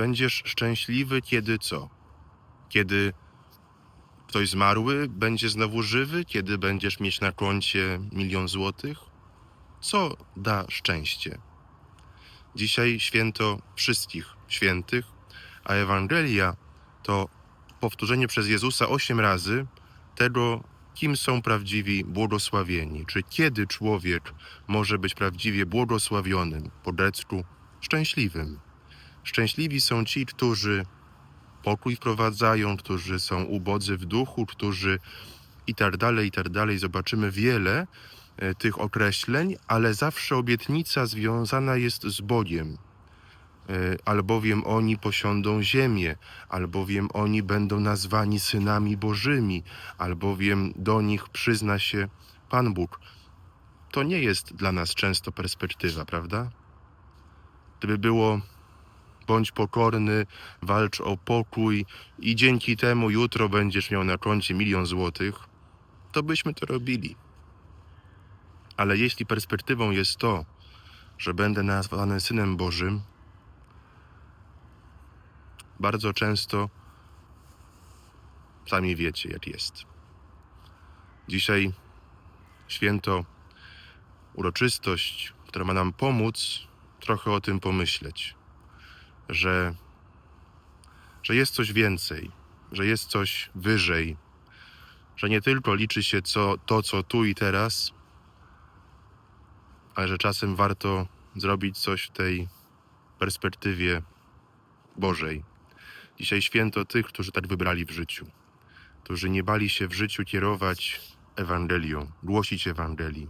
Będziesz szczęśliwy, kiedy co? Kiedy ktoś zmarły będzie znowu żywy? Kiedy będziesz mieć na koncie milion złotych? Co da szczęście? Dzisiaj święto wszystkich świętych, a Ewangelia to powtórzenie przez Jezusa osiem razy tego, kim są prawdziwi błogosławieni, czy kiedy człowiek może być prawdziwie błogosławionym, po grecku szczęśliwym. Szczęśliwi są ci, którzy pokój wprowadzają, którzy są ubodzy w duchu, którzy i tak dalej, i tak dalej. Zobaczymy wiele e, tych określeń, ale zawsze obietnica związana jest z Bogiem. E, Albowiem oni posiądą ziemię, albowiem oni będą nazwani synami Bożymi, albowiem do nich przyzna się Pan Bóg. To nie jest dla nas często perspektywa, prawda? Gdyby było bądź pokorny, walcz o pokój i dzięki temu jutro będziesz miał na koncie milion złotych, to byśmy to robili. Ale jeśli perspektywą jest to, że będę nazwany synem Bożym, bardzo często sami wiecie, jak jest. Dzisiaj święto, uroczystość, która ma nam pomóc trochę o tym pomyśleć, że, że jest coś więcej, że jest coś wyżej, że nie tylko liczy się co, to, co tu i teraz, ale że czasem warto zrobić coś w tej perspektywie Bożej. Dzisiaj święto tych, którzy tak wybrali w życiu, którzy nie bali się w życiu kierować Ewangelią, głosić Ewangelii,